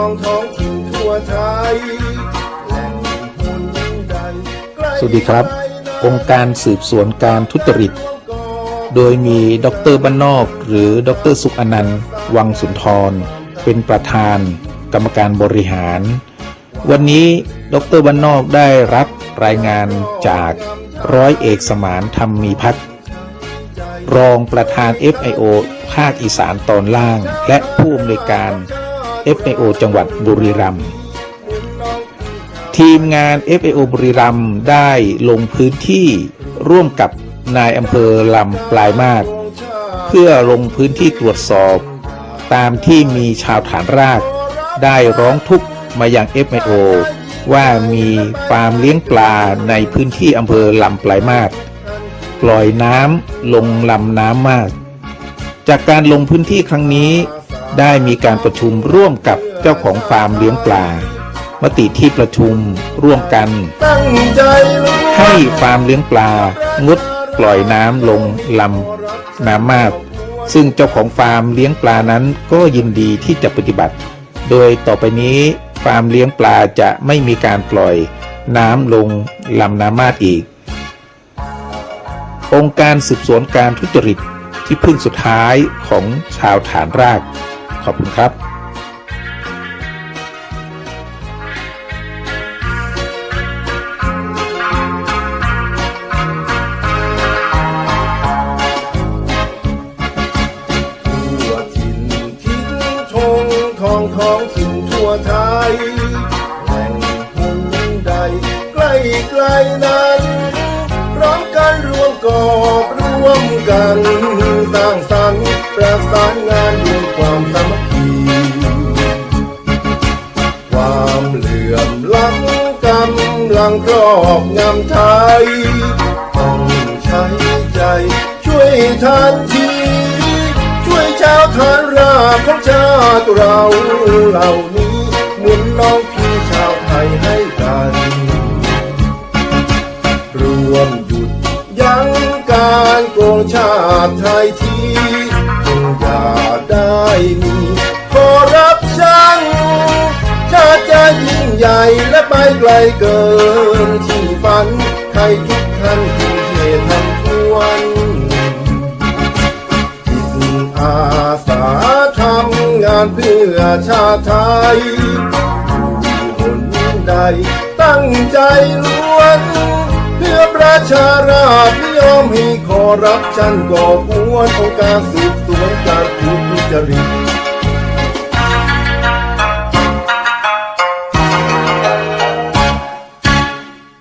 องท้องถิ่นทั่วไทยแหล่งหุนใดใกล้สวัสดีครับ องค์การสืบสวนการทุจริต โดยมีดรบ้านนอก หรือดรสุขอนันต์ วังสุนทร เป็นประธาน กรรมการบริหาร วันนี้ดรบ้านนอกได้รับรายงานจากร้อยเอกสมานธรรมมีพัฒน์รองประธาน FIO ภาคอีสานตอนล่าง และผู้อำนวยการ FIO จังหวัดบุรีรัมย์ทีมงาน FAO บุรีรัมย์ได้ลงพื้นที่ร่วมกับนายอำเภอลำปลายมาศเพื่อลงพื้นที่ตรวจสอบ ตามที่มีชาวฐานราก ได้ร้องทุกข์มายัง FAO ว่ามีฟาร์มเลี้ยงปลาในพื้นที่อำเภอลำปลายมาศปล่อยน้ำลงลำน้ำมาก จากการลงพื้นที่ครั้งนี้ ได้มีการประชุมร่วมกับเจ้าของฟาร์มเลี้ยงปลา มติที่ประชุมร่วมกันใจรู้ให้ฟาร์มเลี้ยงปลางดปล่อยน้ำลงลำน้ำมาก ซึ่งเจ้าของฟาร์มเลี้ยงปลานั้นก็ยินดีที่จะปฏิบัติ โดยต่อไปนี้ฟาร์มเลี้ยงปลาจะไม่มีการปล่อยน้ำลงลำน้ำมาดอีก องค์การสืบสวนการทุจริตที่พึ่งสุดท้ายของชาวฐานราก ขอบคุณครับทั่วถิ่นทิ้งทองทองถิ่นทั่วไทยแห่งหุนใดใกล้ไกลนั้นพร้อมกันรวมกอบร่วมกันสร้างสรรค์ประสานงานำลังครอบงำไทยต้องใช้ใจ ช่วยทันที ช่วยชาวทานราของชาติเราเหล่านี้หมุนน้องพี่ชาวไทยให้กัน รวมหยุดยั้งการโกงชาติไทยที เกินที่ฝัน ใครทุกท่านทุ่มเททำทวนจิตอาสาทำงานเพื่อชาติไทยหนใดตั้งใจล้วน เพื่อประชาราษฎรยอมให้ขอรับชันก่อกวนองค์การสืบสวนการทุจริต